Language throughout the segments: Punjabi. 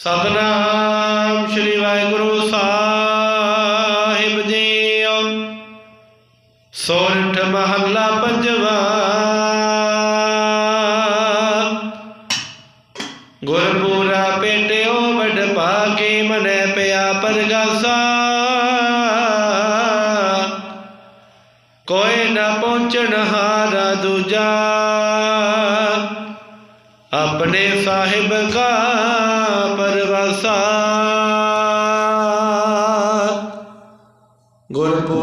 ਸਤਨਾਮ ਸ੍ਰੀ ਵਾਹਿਗੁਰੂ ਸਾਹਿਬ ਜੀ ਸੋਰਠ ਮਹੱਲਾ ਪੰਜਵਾ। ਗੁਰਪੂਰਾ ਪੇਟਿਓ ਵਡ ਭਾਗੇ ਮਨੈ ਪਿਆ ਪਰਗਾਸਾ। ਕੋਈ ਨਾ ਪਹੁੰਚਣ ਹਾਰਾ ਦੂਜਾ। ਆਪਣੇ ਸਾਹਿਬ ਕਾ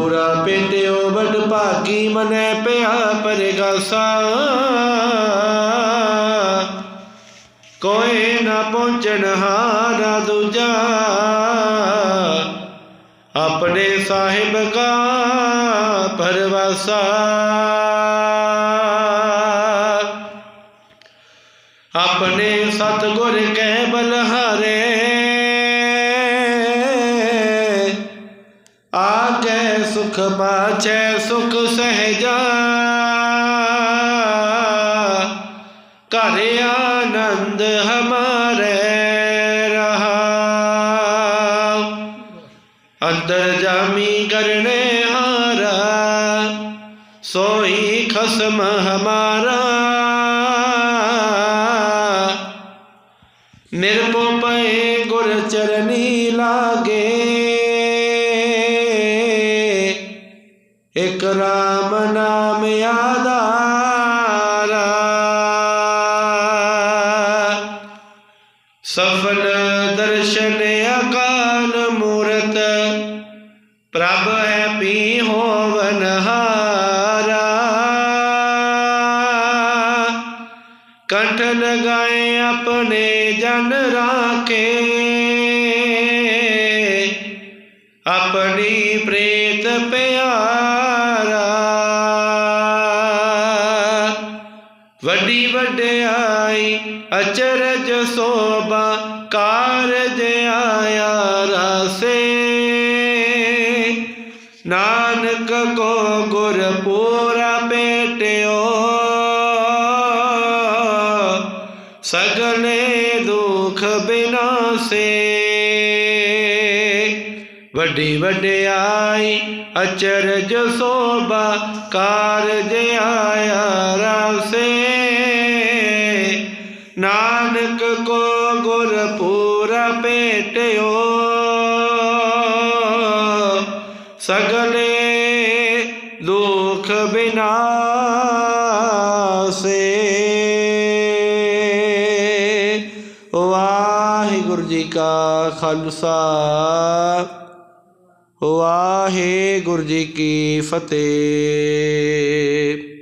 ਗੁਰਪੂਰਾ ਪੇਟਿਓ ਵਡ ਭਾਗੀ ਮਨੈ ਪਿਆ ਪਰਗਾਸਾ ਕੋਈ ਨਾ ਪਹੁੰਚਣ ਹਾਰਾ ਦੂਜਾ। ਆਪਣੇ ਸਾਹਿਬ ਕਾ ਪਰਵਾਸਾ। ਆਪਣੇ ਸਤਗੁਰ ਕੈ ਬਲਹਾਰੇ ਸੁਖ ਪਾਛੈ ਸੁਖ ਸਹਿਜਾ। ਘਰ ਆਨੰਦ ਹਮਾਰੇ ਰਹਾ। ਅੰਦਰ ਜਾਮੀ ਕਰਨੇ ਹਾਰਾ ਸੋਈ ਖਸਮ ਹਮਾਰਾ। ਨਿਰਭਉ ਪਏ ਗੁਰ ਚਰਨੀ ਲਾਗੇ। ਇਕ ਰਾਮ ਨਾਮ ਆਧਾਰਾ। ਸਫਲ ਦਰਸ਼ਨ ਅਕਾਲ ਮੂਰਤ, ਪ੍ਰਭ ਹੈ ਪੀ ਹੋਵਨ ਹਾਰਾ। ਕੰਠ ਲਗਾਏ ਆਪਣੇ ਜਨ ਰਾਖੇ। ਆਪਣੀ ਪ੍ਰੀਤ ਪਿਆਰਾ। ਵੱਡੀ ਵਡਿਆਈ ਅਚਰਜ ਸੋਭਾ ਕਾਰਜ ਆਇਆ ਰਸੇ। ਨਾਨਕ ਕੋ ਗੁਰ ਪੂਰਾ ਬੇਟਿਓ ਸਗਲੇ ਦੁਖ ਬਿਨਾਸੇ। ਵੱਡੀ ਵਡਿਆਈ ਅਚਰਜ ਸੋਭਾ ਕਾਰਜ ਆਇਆ ਰਸੇ। ਨਾਨਕ ਕੋ ਗੁਰ ਪੂਰਾ ਭੇਟਿਓ, ਸਗਲੇ ਦੁਖ ਬਿਨਾਸੇ। ਵਾਹਿਗੁਰੂ ਜੀ ਕਾ ਖਾਲਸਾ। ਵਾਹਿਗੁਰੂ ਜੀ ਕੀ ਫਤਿਹ।